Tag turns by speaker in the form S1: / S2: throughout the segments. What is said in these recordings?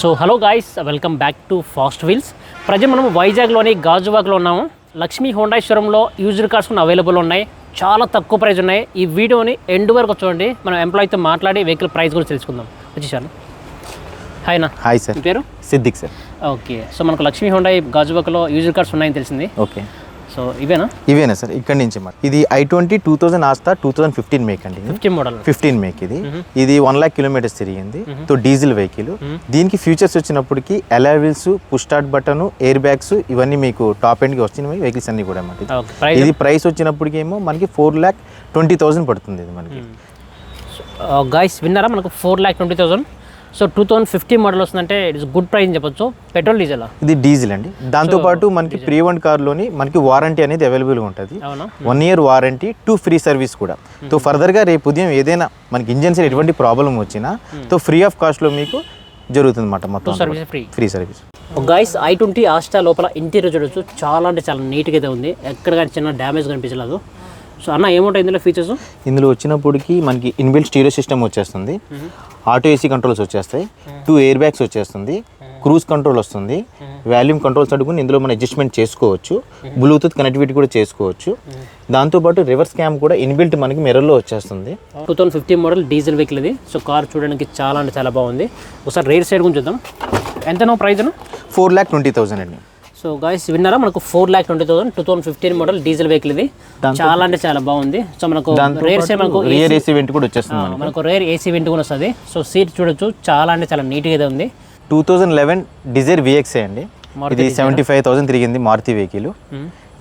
S1: So hello guys welcome back to Fast Wheels present మనం వైజాగ్లోని గాజువాక్లో ఉన్నాము. లక్ష్మీ హోండాశ్వరంలో యూజర్ కార్స్ కూడా అవైలబుల్ ఉన్నాయి. చాలా తక్కువ ప్రైస్ ఉన్నాయి. ఈ వీడియోని ఎండ్ వరకు చూడండి. మనం ఎంప్లాయీతో మాట్లాడి వెహికల్ ప్రైస్ గురించి తెలుసుకుందాం. వచ్చేసాను. హాయ్ నా
S2: హాయ్ సార్
S1: పేరు?
S2: సిద్దిక్ సార్
S1: ఓకే సో మనకు లక్ష్మీ హోండా గాజువాక్లో యూజర్ కార్స్ ఉన్నాయని తెలిసింది.
S2: ఓకే
S1: సో ఇవేనా?
S2: ఇవేనా సార్? ఇక్కడి నుంచి మరి. ఇది i twenty two thousand Asta two thousand fifteen make అండి
S1: ఫిఫ్టీ మోడల్.
S2: ఫిఫ్టీన్ మేక్ ఇది. ఇది వన్ లాక్ కిలోమీటర్స్ తిరిగింది. తో డీజిల్ వెహికల్. దీనికి ఫీచర్స్ వచ్చినప్పటికి wheels push start button air bags ఇవన్నీ మీకు టాప్ ఎండ్కి వచ్చినవి వెహికల్స్ అన్ని కూడా
S1: ప్రైస్
S2: ఇది ప్రైస్ వచ్చినప్పటికి ఏమో మనకి ఫోర్ ల్యాక్ ట్వంటీ థౌసండ్ పడుతుంది ఇది మనకి.
S1: గాయస్ విన్నారా మనకు four lakh twenty thousand so two thousand fifty model వస్తుందంటే ఇట్స్ గుడ్ ప్రైస్ అని చెప్పొచ్చు. Petrol diesel?
S2: ఇది డీజిల్ అండి. దాంతోపాటు మనకి ప్రీ వన్ కార్లోని మనకి వారంటీ అనేది అవైలబుల్గా ఉంటుంది. One year warranty two free service కూడా. తో ఫర్దర్గా రేపు ఉదయం ఏదైనా మనకి ఇంజన్స్ ఎటువంటి ప్రాబ్లం వచ్చినా తో ఫ్రీ ఆఫ్ కాస్ట్లో మీకు జరుగుతుంది అన్నమాట మొత్తం
S1: service free
S2: free service
S1: guys i twenty Asta లోపల ఇంటీరియర్ చూడొచ్చు. చాలా అంటే చాలా నీట్గా అయితే ఉంది. ఎక్కడ కానీ చిన్న డ్యామేజ్ కనిపించలేదు. సో అన్న ఏముంటాయి ఇందులో ఫీచర్స్
S2: ఇందులో వచ్చినప్పటికి మనకి ఇన్బిల్ట్ స్టీరియో సిస్టమ్ వచ్చేస్తుంది. ఆటో ఏసీ కంట్రోల్స్ వచ్చేస్తాయి. టూ ఎయిర్ బ్యాగ్స్ వచ్చేస్తుంది. క్రూజ్ కంట్రోల్ వస్తుంది. వాల్యూమ్ కంట్రోల్స్ అడుగుని ఇందులో మనం అడ్జస్ట్మెంట్ చేసుకోవచ్చు. బ్లూటూత్ కనెక్టివిటీ కూడా చేసుకోవచ్చు. దాంతోపాటు రివర్స్ క్యామ్ కూడా ఇన్బిల్ట్ మనకి మిర్రర్లో వచ్చేస్తుంది.
S1: Two thousand fifteen model diesel vehicle ఇది. సో కార్ చూడడానికి చాలా అంటే చాలా బాగుంది. ఒకసారి రేర్ సైడ్ గురించి చూద్దాం. ఎంతనో price
S2: four lakh twenty thousand అండి.
S1: సో గాయస్ విన్నారా? మనకు four lakh twenty thousand two thousand fifteen model diesel vehicle ఇది. చాలా అంటే చాలా బాగుంది. సో మనకు రేర్ సైడ్ మనకు
S2: రియర్ ఏసీ వెంట్ కూడా వచ్చేస్తుంది మనకి.
S1: రేర్ ఏసీ వెంట్ కూడా వస్తుంది. సో సీట్ చూడొచ్చు. చాలా అంటే చాలా నీట్గా అయితే ఉంది.
S2: టూ థౌజండ్ లెవెన్ డిజైర్ విఎక్సే అండి. ఇది సెవెంటీ ఫైవ్ థౌసండ్ తిరిగింది మారుతి వెహికల్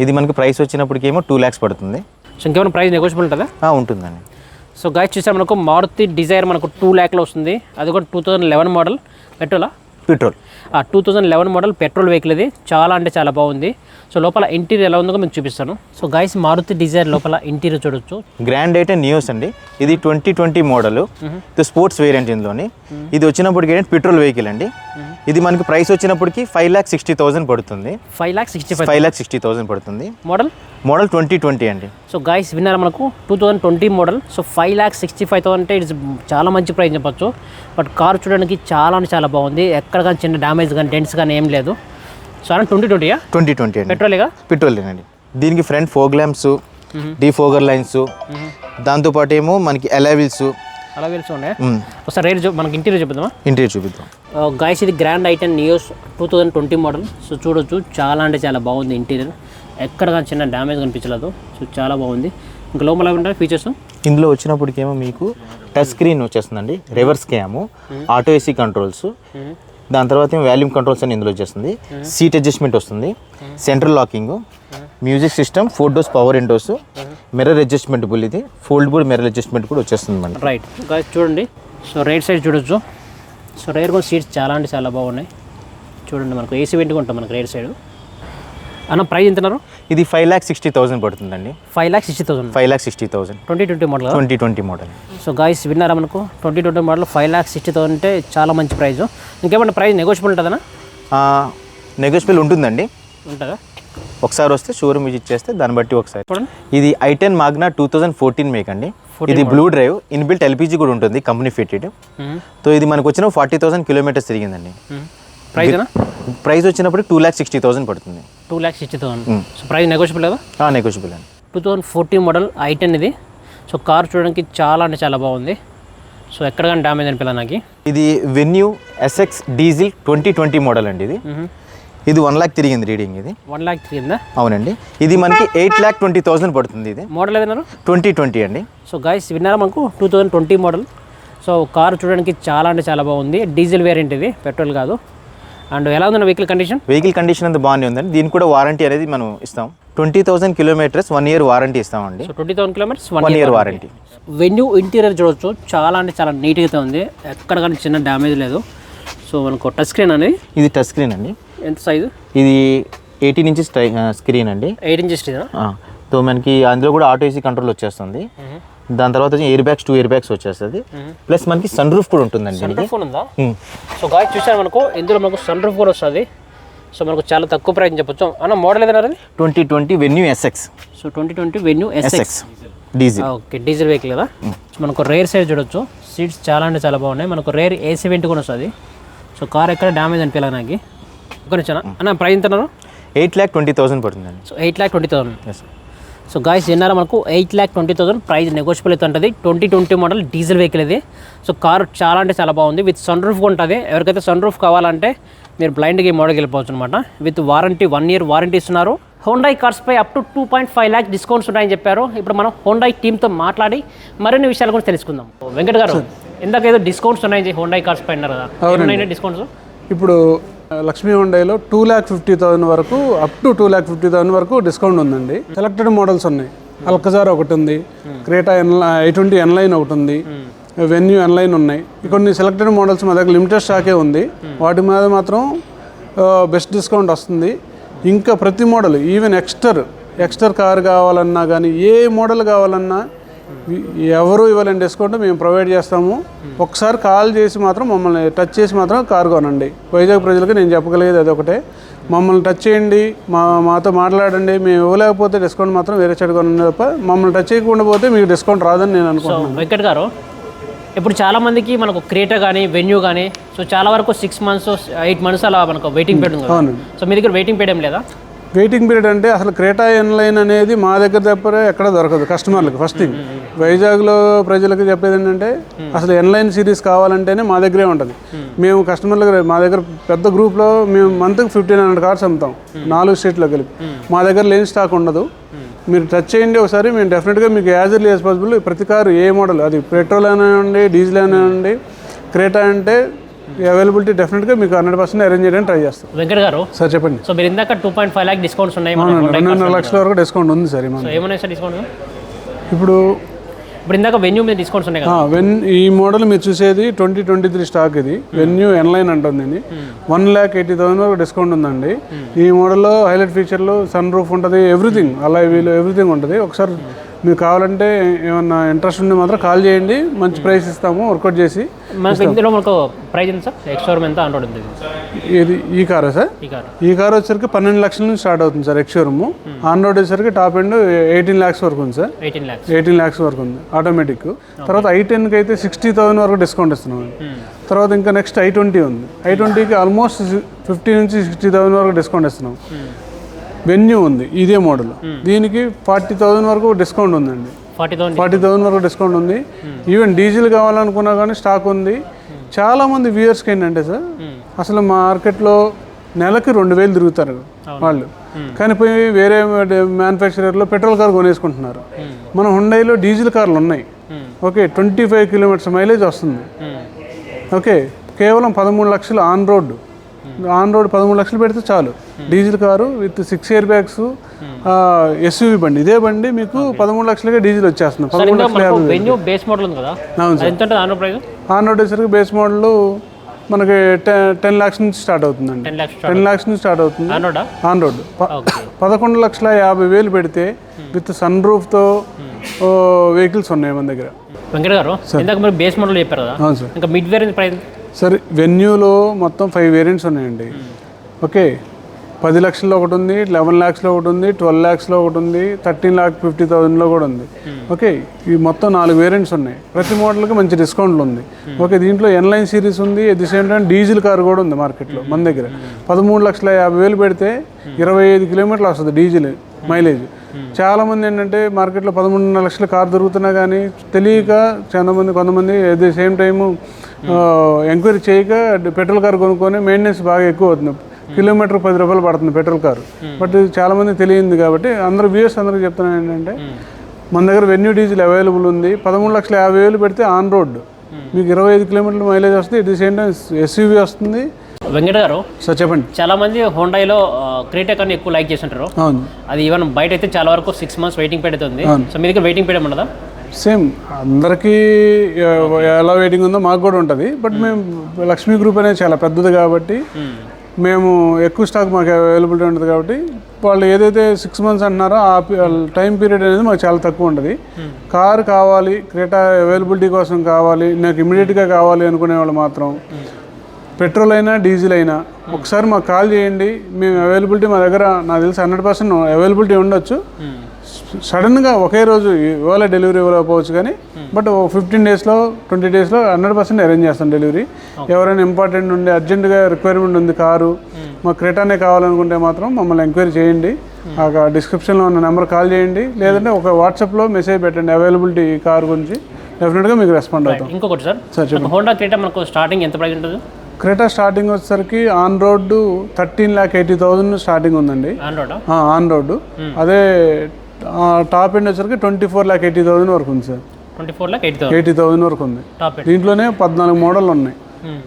S2: ఇది మనకి ప్రైస్ వచ్చినప్పటికేమో టూ ల్యాక్స్ పడుతుంది.
S1: సో ఇంకేమైనా ప్రైస్ నెగోషియబుల్ ఉంటుందా?
S2: ఉంటుందండి.
S1: సో గాయస్ చూసారు మనకు మారుతి డిజైర్ మనకు టూ ల్యాక్లో వస్తుంది. అది కూడా two thousand eleven model పెట్రోలా
S2: petrol.
S1: Two thousand eleven model petrol vehicle ఇది. చాలా అంటే చాలా బాగుంది. సో లోపల ఇంటీరియర్ ఎలా ఉందో మీకు చూపిస్తాను. సో గాయస్ మారుతి డిజైర్ లోపల ఇంటీరియర్ చూడొచ్చు.
S2: గ్రాండ్ ఎయిట్ నియోస్ అండి. ఇది ట్వంటీ ట్వంటీ మోడల్. ఇది స్పోర్ట్స్ వేరియంట్ ఇందులోని. ఇది వచ్చినప్పటికి ఏంటంటే పెట్రోల్ వెహికల్ అండి. ఇది మనకి ప్రైస్ వచ్చినప్పటికి ఫైవ్ ల్యాక్ సిక్స్టీ థౌసండ్ పడుతుంది.
S1: Five lakh sixty five
S2: five lakh sixty thousand పడుతుంది.
S1: మోడల్?
S2: మోడల్ ట్వంటీ ట్వంటీ అండి.
S1: సో గాయస్ విన్నారా మనకు? Two thousand twenty model. So five lakh sixty five thousand అంటే ఇట్స్ చాలా మంచి ప్రైస్ చెప్పొచ్చు. బట్ కార్ చూడడానికి చాలా అంటే చాలా బాగుంది. ఎక్కడ కానీ చిన్న డ్యామేజ్ కానీ డెంట్స్ కానీ ఏం లేదు. సో అన్న ట్వంటీ ట్వంటీయా?
S2: ట్వంటీ ట్వంటీ అండి.
S1: పెట్రోలేగా?
S2: పెట్రోల్ అండి దీనికి front fog lamps defogger lines దాంతోపాటు ఏమో మనకి ఎలావిల్స్
S1: అలా వెళ్తూ ఉన్నాయి? ఒకసారి రేట్ మనకి ఇంటీరియర్ చెప్తామా
S2: ఇంటీరియర్ చూపిద్దాం.
S1: గాయస్ ఇది Grand i ten Nios two thousand twenty model so చూడొచ్చు చాలా అంటే చాలా బాగుంది ఇంటీరియర్. ఎక్కడ కానీ చిన్న డ్యామేజ్ కనిపించలేదు. సో చాలా బాగుంది. ఇంకా లోపల ఉంటాయి ఫీచర్స్
S2: ఇందులో వచ్చినప్పటికేమో మీకు టచ్ స్క్రీన్ వచ్చేస్తుందండి. Reverse cam auto AC controls దాని తర్వాత ఏమో వాల్యూమ్ కంట్రోల్స్ అని ఇందులో వచ్చేస్తుంది. సీట్ అడ్జస్ట్మెంట్ వస్తుంది. Central locking. Music system four doors power windows. Mirror adjustable ఇది. ఫోల్డబుల్ మిర్రర్ అడ్జస్ట్మెంట్ కూడా వచ్చేస్తుంది మనకి.
S1: రైట్ గాయస్ చూడండి. సో రైట్ సైడ్ చూడొచ్చు. సో రైర్ కూడా సీట్స్ చాలా అంటే చాలా బాగున్నాయి. చూడండి మనకు ఏసీ వెంట్గా ఉంటాం మనకు రైట్ సైడ్ అన్న ప్రైస్ ఎంతన్నారు
S2: ఇది ఫైవ్ ల్యాక్ సిక్స్టీ థౌసండ్ పడుతుందండి.
S1: Five lakh sixty thousand
S2: five lakh sixty thousand
S1: twenty twenty model
S2: twenty twenty model
S1: so guys విన్నారా మనకు? Twenty twenty model five lakh sixty thousand అంటే చాలా మంచి ప్రైస్ ఇంకేమన్నా ప్రైస్ నెగోషియబుల్ ఉంటుందన్నా?
S2: నెగోషియబుల్ ఉంటుందండి.
S1: ఉంటుందా?
S2: ఒకసారి వస్తే షోరూమ్ విజిట్ చేస్తే దాన్ని బట్టి ఒకసారి. ఇది i ten Magna two thousand fourteen make అండి. ఇది బ్లూ డ్రైవ్ ఇన్బిల్ట్ ఎల్పిజి కూడా ఉంటుంది కంపెనీ ఫిటెడ్. సో ఇది మనకు వచ్చిన ఫార్టీ థౌసండ్ కిలోమీటర్స్ తిరిగిందండి.
S1: ప్రైస్
S2: ప్రైస్ వచ్చినప్పుడు టూ ల్యాక్ సిక్స్టీ థౌసండ్ పడుతుంది.
S1: Two lakh sixty thousand so price negotiable కదా
S2: నెగోషియబుల్ అండి.
S1: Two thousand fourteen model i ten ఇది. సో కార్ చూడడానికి చాలా అంటే చాలా బాగుంది. సో ఎక్కడ కానీ డ్యామేజ్ అనిపించలేదు నాకు.
S2: ఇది Venue SX diesel twenty twenty model అండి ఇది. ఇది వన్ ల్యాక్ తిరిగింది రీడింగ్ ఇది.
S1: వన్ ల్యాక్ తిరిగిందా?
S2: అవునండి. ఇది మనకి ఎయిట్ ల్యాక్ ట్వంటీ థౌసండ్ పడుతుంది ఇది.
S1: మోడల్ ఏదన్నారు?
S2: ట్వంటీ ట్వంటీ అండి.
S1: సో గైస్ విన్నారా మనకు two thousand twenty model so car చూడడానికి చాలా అంటే చాలా బాగుంది. డీజిల్ వేరియంట్ ఇది పెట్రోల్ కాదు. అండ్ ఎలా ఉందన్న వెహికల్ కండిషన్
S2: వెహికల్ కండిషన్ అంతా బాగానే ఉందండి. దీనికి కూడా వారంటీ అనేది మనం ఇస్తాం. Twenty thousand kilometres one year warranty ఇస్తామండి.
S1: So twenty thousand kilometres
S2: one year warranty
S1: Venue interior చూడొచ్చు. చాలా అంటే చాలా నీట్గా ఉంది. ఎక్కడ కానీ చిన్న డ్యామేజ్ లేదు. సో మనకు టచ్ స్క్రీన్ అనేది
S2: ఇది టచ్ స్క్రీన్ అండి.
S1: ఎంత సైజు
S2: ఇది ఎయిటీన్ ఇంచెస్ స్క్రీన్ అండి.
S1: ఎయిట్ ఇంచెస్
S2: సో మనకి అందులో కూడా ఆటో ఏసీ కంట్రోల్ వచ్చేస్తుంది. దాని తర్వాత వచ్చి air bags two air bags వచ్చేస్తుంది. ప్లస్ మనకి సన్ రూఫ్ కూడా ఉంటుందండి దీనికి.
S1: ఫోన్ ఉందా. సో గాయస్ చూసారు మనకు ఇందులో మనకు సన్ రూఫ్ కూడా వస్తుంది. సో మనకు చాలా తక్కువ ప్రైస్ చెప్పొచ్చు. అన్న మోడల్ ఏదైనా అది
S2: twenty twenty Venue SX.
S1: So twenty twenty Venue SX
S2: diesel
S1: okay diesel vehicle కదా? మనకు రేర్ సైడ్ చూడొచ్చు. సీట్స్ చాలా అంటే చాలా బాగున్నాయి. మనకు రేర్ ఏసీ వెంట్ కూడా వస్తుంది. సో కార్ ఎక్కడ డ్యామేజ్ అనిపించాలి నాకు. ఒక నిమిషం అన్న. ప్రైస్ ఎంత అన్నారు?
S2: ఎయిట్ ల్యాక్ ట్వంటీ థౌసండ్ పడుతుందండి.
S1: So eight lakh twenty thousand.
S2: Yes
S1: so guys విన్నారా మనకు eight lakh twenty thousand price negotiable అయితే ఉంటుంది. Twenty twenty model diesel vehicle ఇది. సో కార్ చాలా అంటే చాలా బాగుంది. విత్ సన్ రూఫ్ ఉంటుంది. ఎవరికైతే సన్ రూఫ్ కావాలంటే మీరు బ్లైండ్గా ఈ మోడల్కి వెళ్ళిపోవచ్చు అనమాట with warranty one year warranty ఇస్తున్నారు. Hyundai కార్స్పై up to two point five lakh discounts ఉన్నాయని చెప్పారు. ఇప్పుడు మనం హోండాయి టీమ్తో మాట్లాడి మరిన్ని విషయాల గురించి తెలుసుకుందాం. వెంకట్ గారు ఇందాక ఏదో డిస్కౌంట్స్ ఉన్నాయని హోండాయి కార్స్ పై అన్నారు కదా. డిస్కౌంట్స్
S3: ఇప్పుడు లక్ష్మీ హుండైలో టూ ల్యాక్ ఫిఫ్టీ థౌసండ్ వరకు up to two lakh fifty thousand వరకు డిస్కౌంట్ ఉందండి. సెలెక్టెడ్ మోడల్స్ ఉన్నాయి. అల్కజార్ ఒకటి ఉంది. Creta N i twenty N Line ఒకటి ఉంది. వెన్యూ ఎన్లైన్ ఉన్నాయి. కొన్ని సెలెక్టెడ్ మోడల్స్ మా దగ్గర లిమిటెడ్ స్టాకే ఉంది. వాటి మీద మాత్రం బెస్ట్ డిస్కౌంట్ వస్తుంది. ఇంకా ప్రతి model even Exter Exter car కావాలన్నా కానీ ఏ మోడల్ కావాలన్నా ఎవరు ఇవ్వాలని డిస్కౌంట్ మేము ప్రొవైడ్ చేస్తాము. ఒకసారి కాల్ చేసి మాత్రం మమ్మల్ని టచ్ చేసి మాత్రం కార్ కొనండి. వైజాగ్ ప్రజలకు నేను చెప్పగలిగేది అదొకటే మమ్మల్ని టచ్ చేయండి మా మాతో మాట్లాడండి. మేము ఇవ్వలేకపోతే డిస్కౌంట్ మాత్రం వేరే సైడ్ కొనండి తప్ప మమ్మల్ని టచ్ చేయకుండా పోతే మీకు డిస్కౌంట్ రాదని నేను అనుకుంటున్నాను.
S1: వెంకట్ గారు ఇప్పుడు చాలా మందికి మనకు క్రియేటర్ కానీ వెన్యూ కానీ సో చాలా వరకు సిక్స్ మంత్స్ ఎయిట్ మంత్స్ అలా మనకు వెయిటింగ్ పీరియడ్ ఉంది సో మీ దగ్గర వెయిటింగ్ పీరియడ్ లేదా?
S3: వెయిటింగ్ పీరియడ్ అంటే అసలు క్రేటా ఎన్లైన్ అనేది మా దగ్గర తప్ప ఎక్కడ దొరకదు కస్టమర్లకు ఫస్ట్ థింగ్ వైజాగ్లో ప్రజలకు చెప్పేది ఏంటంటే అసలు ఎన్లైన్ సిరీస్ కావాలంటేనే మా దగ్గరే ఉంటుంది. మేము కస్టమర్లకు మా దగ్గర పెద్ద గ్రూప్లో మేము మంత్కి ఫిఫ్టీన్ హండ్రెడ్ కార్డ్స్ అమ్ముతాం నాలుగు స్ట్రీట్లో కలిపి. మా దగ్గర లేని స్టాక్ ఉండదు. మీరు టచ్ చేయండి ఒకసారి మేము డెఫినెట్గా మీకు యాజ్ ఎర్లీ యాజ్ పాసిబుల్ ప్రతి కారు ఏ మోడల్ అది పెట్రోల్ అనివ్వండి డీజిల్ అనివ్వండి క్రేటా అంటే అవైలబిలిటీ డెఫినెట్గా మీకు హండ్రెడ్ పర్సెంట్ అరేంజ్ చేయడానికి ట్రై చేస్తాం.
S1: వెంకట్ గారు
S3: సార్ చెప్పండి.
S1: సో మీరు ఇందాక two point five lakh discounts ఉన్నాయి
S3: రెండున్నర. లక్షల వరకు డిస్కౌంట్ ఉంది సార్
S1: సార్ డిస్కౌంట్
S3: ఇప్పుడు
S1: ఇప్పుడు ఇందాక వెన్యూ మీద డిస్కౌంట్స్ ఉన్నాయి
S3: వెన్ ఈ మోడల్ మీరు చూసేది ట్వంటీ ట్వంటీ త్రీ స్టాక్ ఇది. వెన్యూ ఎన్లైన్ అంటుంది ఇది. వన్ ల్యాక్ ఎయిటీ థౌసండ్ వరకు డిస్కౌంట్ ఉందండి. ఈ మోడల్లో హైలైట్ ఫీచర్లు సన్ రూఫ్ ఉంటుంది ఎవ్రీథింగ్ అలా వీలు ఎవ్రీథింగ్ ఉంటుంది. ఒకసారి మీకు కావాలంటే ఏమన్నా ఇంట్రెస్ట్ ఉంటే మాత్రం కాల్ చేయండి. మంచి ప్రైస్ ఇస్తాము వర్కౌట్ చేసి.
S1: మనకు ఇందులో మనకు ప్రైస్ ఎంత సార్? ఎక్స్షోరూమ్ ఎంత అంటాడు ఉంది
S3: ఇది ఈ కారా సార్?
S1: ఈ కార్.
S3: వచ్చేసరికి పన్నెండు లక్షల నుంచి స్టార్ట్ అవుతుంది sir ex showroom on road వచ్చేసరికి టాప్ ఎండ్ ఎయిటీన్ ల్యాక్స్ వరకు ఉంది sir.
S1: Eighteen lakhs
S3: eighteen lakhs వరకు ఉంది. ఆటోమేటిక్ తర్వాత ఐ టెన్కి అయితే సిక్స్టీ థౌసండ్ వరకు డిస్కౌంట్ ఇస్తున్నాం. తర్వాత ఇంకా నెక్స్ట్ ఐ ట్వంటీ ఉంది. ఐ ట్వంటీకి ఆల్మోస్ట్ ఫిఫ్టీ నుంచి సిక్స్టీ థౌసండ్ వరకు డిస్కౌంట్ ఇస్తున్నాం. వెన్యూ ఉంది ఇదే మోడల్. దీనికి ఫార్టీ థౌసండ్ వరకు డిస్కౌంట్ ఉందండి.
S1: ఫార్టీ థౌసండ్
S3: వరకు డిస్కౌంట్ ఉంది. ఈవెన్ డీజిల్ కావాలనుకున్నా కానీ స్టాక్ ఉంది. చాలా మంది వ్యూయర్స్కి ఏంటంటే సార్ అసలు మార్కెట్లో నెలకి రెండు వేలు తిరుగుతారు వాళ్ళు. కానీ పోయి వేరే మ్యానుఫ్యాక్చరర్లో పెట్రోల్ కార్ కొనేసుకుంటున్నారు. మన హుండైలో డీజిల్ కార్లు ఉన్నాయి. Okay twenty five kilometres mileage వస్తుంది. ఓకే కేవలం పదమూడు లక్షలు ఆన్ రోడ్ ఆన్ రోడ్ పదమూడు లక్షలు పెడితే చాలు. Diesel car with six air bags SUV బండి. ఇదే బండి మీకు పదమూడు లక్షలకే డీజిల్ వచ్చేస్తుంది. పదమూడు లక్షల యాభై
S1: వెన్యూ బేస్ మోడల్ ఉంది కదా?
S3: అవును
S1: ఆన్
S3: రోడ్ వచ్చేసరికి బేస్ మోడల్ మనకి టెన్ ల్యాక్స్ నుంచి స్టార్ట్ అవుతుందండి.
S1: టెన్ ల్యాక్స్
S3: ల్యాక్స్ నుంచి స్టార్ట్ అవుతుంది.
S1: ఆన్ రోడా?
S3: పదకొండు లక్షల యాభై వేలు పెడితే విత్ సన్ రూఫ్తో వెహికల్స్ ఉన్నాయి మన దగ్గర.
S1: వెంకట గారు ఇందాక మీరు బేస్ మోడల్ చెప్పారు కదా? ఇంకా మిడ్ వేరియంట్ ప్రైస్
S3: సరే వెన్యూలో మొత్తం ఫైవ్ వేరియంట్స్ ఉన్నాయండి. ఓకే పది లక్షల్లో ఒకటి ఉంది లెవెన్ ల్యాక్స్లో ఒకటి ఉంది ట్వెల్వ్ ల్యాక్స్లో ఒకటి ఉంది థర్టీన్ ల్యాక్ ఫిఫ్టీ థౌసండ్లో కూడా ఉంది. ఓకే ఈ మొత్తం నాలుగు వేరియంట్స్ ఉన్నాయి. ప్రతి మోడల్కి మంచి డిస్కౌంట్లు ఉంది. ఓకే దీంట్లో ఎన్లైన్ సిరీస్ ఉంది at the same time diesel car కూడా ఉంది మార్కెట్లో మన దగ్గర. పదమూడు లక్షల యాభై వేలు పెడితే ఇరవై ఐదు కిలోమీటర్లు వస్తుంది డీజిల్ మైలేజ్ చాలా మంది ఏంటంటే మార్కెట్లో పదమూడున్నర లక్షల కార్ దొరుకుతున్నా కానీ తెలియక చాలా మంది కొంతమంది at the same time enquiry చేయక పెట్రోల్ కార్ కొనుక్కొని మెయింటెనెన్స్ బాగా ఎక్కువ అవుతుంది. కిలోమీటర్ పది రూపాయలు పడుతుంది పెట్రోల్ కారు. బట్ ఇది చాలా మంది తెలియదు కాబట్టి అందరూ వ్యూయర్స్ అందరికి చెప్తున్నాను ఏంటంటే మన దగ్గర వెన్యూ డీజిల్ అవైలబుల్ ఉంది. పదమూడు లక్షల యాభై వేలు పెడితే ఆన్ రోడ్ మీకు ఇరవై ఐదు కిలోమీటర్ల మైలేజ్ వస్తుంది. At the same time SUV వస్తుంది.
S1: వెంకట గారు
S3: సార్ చెప్పండి.
S1: చాలా మంది హోండాయిలో క్రియేటర్ కన్నా ఎక్కువ లైక్ చేస్తుంటారు. అది ఈవెన్ బయట అయితే చాలా వరకు సిక్స్ మంత్స్ వెయిటింగ్ పీరియడ్ ఉంది. సో మీ దగ్గర వెయిటింగ్ పీరియడ్ ఉండదా
S3: సేమ్ అందరికీ ఎలా వెయిటింగ్ ఉందో మాకు కూడా ఉంటుంది. బట్ మేము లక్ష్మీ గ్రూప్ అనేది చాలా పెద్దది కాబట్టి మేము ఎక్కువ స్టాక్ మాకు అవైలబిలిటీ ఉంటుంది కాబట్టి వాళ్ళు ఏదైతే సిక్స్ మంత్స్ అంటున్నారో ఆ టైం పీరియడ్ అనేది మాకు చాలా తక్కువ ఉంటుంది. కార్ కావాలి క్రేటా అవైలబిలిటీ కోసం కావాలి నాకు ఇమీడియట్గా కావాలి అనుకునే వాళ్ళు మాత్రం పెట్రోల్ అయినా డీజిల్ అయినా ఒకసారి మాకు కాల్ చేయండి. మేము అవైలబిలిటీ మా దగ్గర నాకు తెలిసి హండ్రెడ్ పర్సెంట్ అవైలబిలిటీ ఉండొచ్చు. సడన్గా ఒకే రోజు ఇవాళ డెలివరీ ఇవ్వకపోవచ్చు కానీ బట్ ఫిఫ్టీన్ డేస్లో ట్వంటీ డేస్లో హండ్రెడ్ పర్సెంట్ అరేంజ్ చేస్తాం డెలివరీ. ఎవరైనా ఇంపార్టెంట్ ఉండి అర్జెంటుగా రిక్వైర్మెంట్ ఉంది కారు మా క్రెటానే కావాలనుకుంటే మాత్రం మమ్మల్ని ఎంక్వైరీ చేయండి. ఆ డిస్క్రిప్షన్లో ఉన్న నెంబర్ కాల్ చేయండి. లేదంటే ఒక వాట్సాప్లో మెసేజ్ పెట్టండి అవైలబిలిటీ ఈ కార్ గురించి. డెఫినెట్గా మీకు రెస్పాండ్ అవుతాం.
S1: ఇంకొకటి సార్
S3: సార్
S1: హోండా క్రేటా మనకు స్టార్టింగ్ ఎంత ప్రైస్ ఉంటుంది?
S3: క్రెటా స్టార్టింగ్ వచ్చేసరికి on road thirteen lakh eighty thousand starting ఉందండి. On road? అదే టాప్ ఎండ్ వచ్చరికి twenty four lakh eighty thousand వరకు ఉంది sir.
S1: Twenty four lakh eighty thousand.
S3: Eighty thousand వరకు ఉంది. దీంట్లోనే పద్నాలుగు మోడల్ ఉన్నాయి.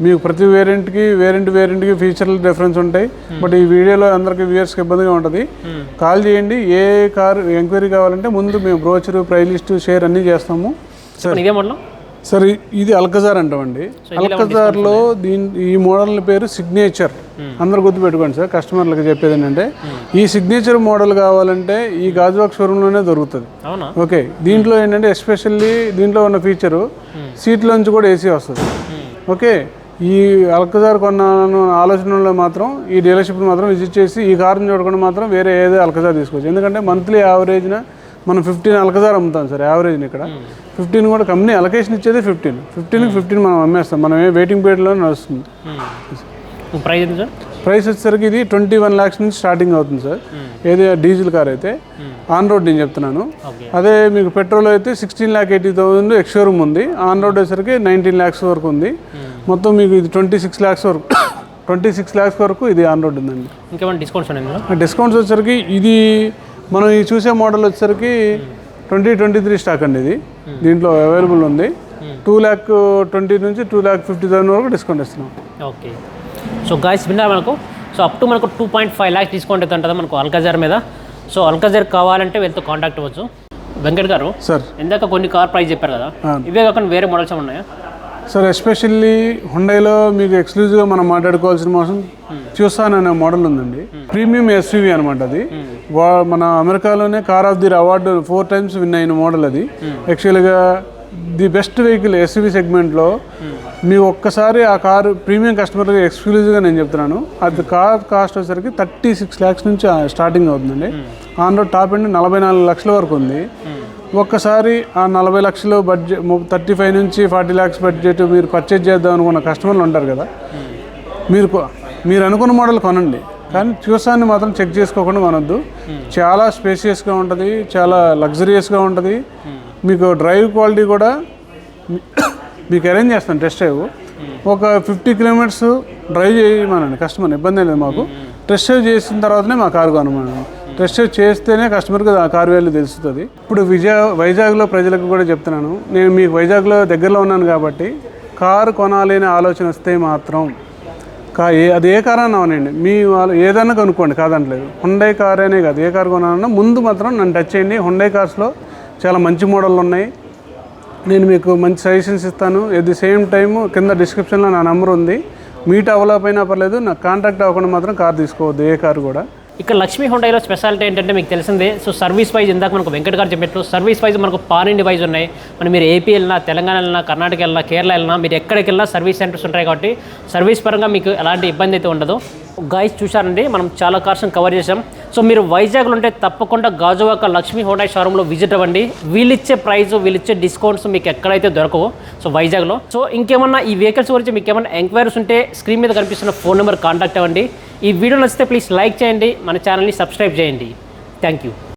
S3: మీకు ప్రతి వేరియంట్కి వేరియంట్ వేరియంట్కి ఫీచర్లు డిఫరెన్స్ ఉంటాయి. బట్ ఈ వీడియోలో అందరికి వ్యూయర్స్కి ఇబ్బందిగా ఉంటుంది. కాల్ చేయండి. ఏ కార్ ఎంక్వైరీ కావాలంటే ముందు మేము బ్రోచర్ ప్రైస్ లిస్ట్ షేర్ అన్నీ చేస్తాము. సార్
S1: ఇదే మోడల్
S3: సార్ ఇది అల్కజార్ అంటామండి. అల్కజార్లో దీని ఈ మోడల్ పేరు సిగ్నేచర్. అందరు గుర్తుపెట్టుకోండి సార్ కస్టమర్లకు చెప్పేది ఏంటంటే ఈ సిగ్నేచర్ మోడల్ కావాలంటే ఈ గాజువాక్ షోరూంలోనే దొరుకుతుంది. ఓకే దీంట్లో ఏంటంటే ఎస్పెషల్లీ దీంట్లో ఉన్న ఫీచరు సీట్లోంచి కూడా ఏసీ వస్తుంది. ఓకే ఈ అల్కజార్ కొన్నాను ఆలోచనలో మాత్రం ఈ డీలర్షిప్ మాత్రం విజిట్ చేసి ఈ కార్ని చూడకుండా మాత్రం వేరే ఏదో అల్కజార్ తీసుకోవచ్చు. ఎందుకంటే మంత్లీ యావరేజ్న మనం ఫిఫ్టీన్ అల్కజార్ అమ్ముతాం సార్ యావరేజ్ని ఇక్కడ. ఫిఫ్టీన్ కూడా కంపెనీ అలొకేషన్ ఇచ్చేది ఫిఫ్టీన్ ఫిఫ్టీన్కి ఫిఫ్టీన్ మనం అమ్మేస్తాం మనం ఏ వెయిటింగ్ పీరియడ్లో నడుస్తుంది.
S1: ప్రైస్ ఎంత సార్?
S3: ప్రైస్ వచ్చేసరికి ఇది ట్వంటీ వన్ ల్యాక్స్ నుంచి స్టార్టింగ్ అవుతుంది సార్. ఏది డీజిల్ కార్ అయితే ఆన్ రోడ్ నేను చెప్తున్నాను. అదే మీకు పెట్రోల్ అయితే sixteen lakh eighty thousand ex showroom ఉంది. ఆన్ రోడ్ వచ్చేసరికి నైన్టీన్ ల్యాక్స్ వరకు ఉంది. మొత్తం మీకు ఇది ట్వంటీ సిక్స్ ల్యాక్స్ వరకు ట్వంటీ సిక్స్ ల్యాక్స్ వరకు ఇది ఆన్ రోడ్ ఉందండి.
S1: ఇంకేమైనా డిస్కౌంట్స్
S3: డిస్కౌంట్స్ వచ్చేసరికి ఇది మనం ఈ చూసే మోడల్ వచ్చేసరికి ట్వంటీ ట్వంటీ త్రీ స్టాక్ అండి ఇది. దీంట్లో అవైలబుల్ ఉంది. టూ ల్యాక్ ట్వంటీ నుంచి టూ ల్యాక్ ఫిఫ్టీ థౌసండ్ వరకు డిస్కౌంట్ ఇస్తున్నాం.
S1: ఓకే. సో గాయస్ విన్నారు మనకు? సో అప్ టు మనకు two point five lakhs discount అయితే ఉంటుంది మనకు అల్కజార్ మీద. సో అల్కజార్ కావాలంటే వీళ్ళతో కాంటాక్ట్ అవ్వచ్చు. వెంకట్ గారు
S3: సార్
S1: ఇందాక కొన్ని కార్ ప్రైస్ చెప్పారు కదా. ఇవే కాకుండా వేరే మోడల్స్ ఉన్నాయా?
S3: సార్ ఎస్పెషల్లీ హుండైలో మీకు ఎక్స్క్లూజివ్గా మనం మాట్లాడుకోవాల్సిన మోసం చూసాన్ అనే మోడల్ ఉందండి. ప్రీమియం ఎస్యూవి అనమాట అది. వా మన అమెరికాలోనే car of the award four times win అయిన మోడల్ అది. యాక్చువల్గా ది బెస్ట్ వెహికల్ ఎస్యూవి సెగ్మెంట్లో మీ ఒక్కసారి ఆ కారు ప్రీమియం కస్టమర్కి ఎక్స్క్లూజివ్గా నేను చెప్తున్నాను. అది కార్ కాస్ట్ వచ్చేసరికి థర్టీ సిక్స్ ల్యాక్స్ నుంచి స్టార్టింగ్ అవుతుందండి. ఆన్ రోడ్ టాప్ ఎండ్ నలభై నాలుగు లక్షల వరకు ఉంది. ఒక్కసారి ఆ నలభై లక్షలు బడ్జెట్ థర్టీ ఫైవ్ నుంచి ఫార్టీ ల్యాక్స్ బడ్జెట్ మీరు పర్చేజ్ చేద్దాం అనుకున్న కస్టమర్లు ఉంటారు కదా. మీరు కొ- మీరు అనుకున్న మోడల్ కొనండి. కానీ చూసాన్ని మాత్రం చెక్ చేసుకోకుండా కొనొద్దు. చాలా స్పేసియస్గా ఉంటుంది చాలా లగ్జరియస్గా ఉంటుంది. మీకు డ్రైవ్ క్వాలిటీ కూడా మీకు అరేంజ్ చేస్తాను టెస్ట్ డ్రైవ్. ఒక ఫిఫ్టీ కిలోమీటర్స్ డ్రైవ్ చేయమనండి కస్టమర్ ఇబ్బంది లేదు మాకు. టెస్ట్ డ్రైవ్ చేసిన తర్వాతనే మా కారు కొనమనండి. టెస్ట్ చేస్తేనే కస్టమర్కి కారు వేలు తెలుస్తుంది. ఇప్పుడు విజయ వైజాగ్లో ప్రజలకు కూడా చెప్తున్నాను. నేను మీకు వైజాగ్లో దగ్గరలో ఉన్నాను కాబట్టి కారు కొనాలి అనే ఆలోచన వస్తే మాత్రం కా ఏ అది ఏ కార్ అన్నా అవనండి మీ వాళ్ళు ఏదైనా కనుక్కోండి కాదంటలేదు. హుండై కార్ అనే కాదు. ఏ కార్ కొనాలన్నా ముందు మాత్రం నన్ను టచ్ చేయండి. హుండై కార్స్లో చాలా మంచి మోడళ్ళు ఉన్నాయి. నేను మీకు మంచి సజెషన్స్ ఇస్తాను. ఎట్ ది సేమ్ టైము కింద డిస్క్రిప్షన్లో నా నెంబర్ ఉంది. మీట్ అవ్వలేకపోయినా పర్లేదు నాకు కాంటాక్ట్ అవ్వకుండా మాత్రం కార్ తీసుకోవద్దు ఏ కార్ కూడా.
S1: ఇక్కడ లక్ష్మీ హుండైలో స్పెషాలిటీ ఏంటంటే మీకు తెలిసిందే. సో సర్వీస్ వైజ్ ఇందాక మనకు వెంకట్ గారు చెప్పినట్టు సర్వీస్ వైజ్ మనకు పాన్ ఇండి వైజ్ ఉన్నాయి. మనం మీరు ఏపీ వెళ్ళినా తెలంగాణ వెళ్ళినా కర్ణాటక వెళ్ళినా కేరళ వెళ్ళినా మీరు ఎక్కడికి వెళ్ళినా సర్వీస్ సెంటర్స్ ఉంటాయి కాబట్టి సర్వీస్ పరంగా మీకు ఎలాంటి ఇబ్బంది అయితే ఉండదు. గాయస్ చూశారండి. మనం చాలా కార్స్ కవర్ చేసాం సో మీరు వైజాగ్లో ఉంటే తప్పకుండా గాజువాక లక్ష్మీ హోటల్ షోరూంలో విజిట్ అవ్వండి. వీళ్ళిచ్చే ప్రైస్ వీళ్ళిచ్చే డిస్కౌంట్స్ మీకు ఎక్కడైతే దొరకవు సో వైజాగ్లో. సో ఇంకేమన్నా ఈ వెహికల్స్ గురించి మీకు ఏమైనా ఎంక్వైరీస్ ఉంటే స్క్రీన్ మీద కనిపిస్తున్న ఫోన్ నెంబర్ కాంటాక్ట్ అవ్వండి. ఈ వీడియో నచ్చితే ప్లీజ్ లైక్ చేయండి. మన ఛానల్ని సబ్స్క్రైబ్ చేయండి. Thank you